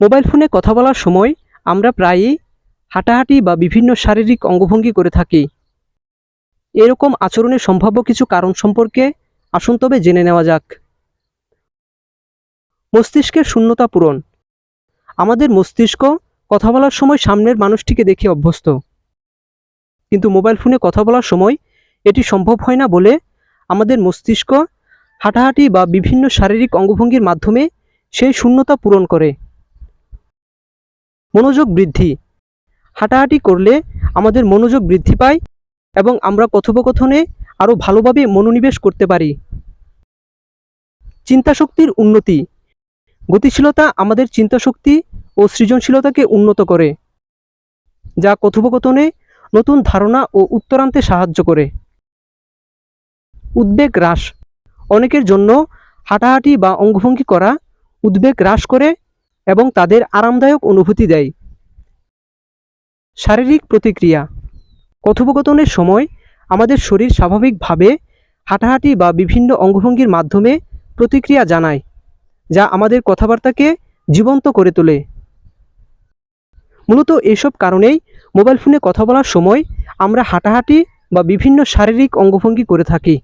Mobile ফোনে কথা বলার সময় আমরা প্রায়ই হাঁটাহাঁটি বা বিভিন্ন শারীরিক অঙ্গভঙ্গি করে থাকি। এরকম আচরণের সম্ভাব্য কিছু কারণ সম্পর্কে আসুন তবে জেনে নেওয়া যাক। মস্তিষ্কের শূন্যতা পূরণ। আমাদের মস্তিষ্ক কথা বলার সময় সামনের মানুষটিকে দেখে অভ্যস্ত। কিন্তু মোবাইল ফোনে কথা বলার সময় এটি সম্ভব হয় না বলে আমাদের মস্তিষ্ক হাঁটাহাঁটি বা বিভিন্ন শারীরিক অঙ্গভঙ্গির মাধ্যমে সেই শূন্যতা পূরণ করে। মনোযোগ বৃদ্ধি। হাঁটাহাঁটি করলে আমাদের মনোযোগ বৃদ্ধি পায় এবং আমরা কথোপকথনে আরও ভালোভাবে মনোনিবেশ করতে পারি। চিন্তাশক্তির উন্নতি। গতিশীলতা আমাদের চিন্তাশক্তি ও সৃজনশীলতাকে উন্নত করে, যা কথোপকথনে নতুন ধারণা ও উত্তর আনতে সাহায্য করে। উদ্বেগ হ্রাস। অনেকের জন্য হাঁটাহাঁটি বা অঙ্গভঙ্গি করা উদ্বেগ হ্রাস করে এবং তাদের আরামদায়ক অনুভূতি দেয়। শারীরিক প্রতিক্রিয়া। কথোপকথনের সময় আমাদের শরীর স্বাভাবিকভাবে হাঁটাহাঁটি বা বিভিন্ন অঙ্গভঙ্গির মাধ্যমে প্রতিক্রিয়া জানায়, যা আমাদের কথাবার্তাকে জীবন্ত করে তোলে। মূলত এসব কারণেই মোবাইল ফোনে কথা বলার সময় আমরা হাঁটাহাঁটি বা বিভিন্ন শারীরিক অঙ্গভঙ্গি করে থাকি।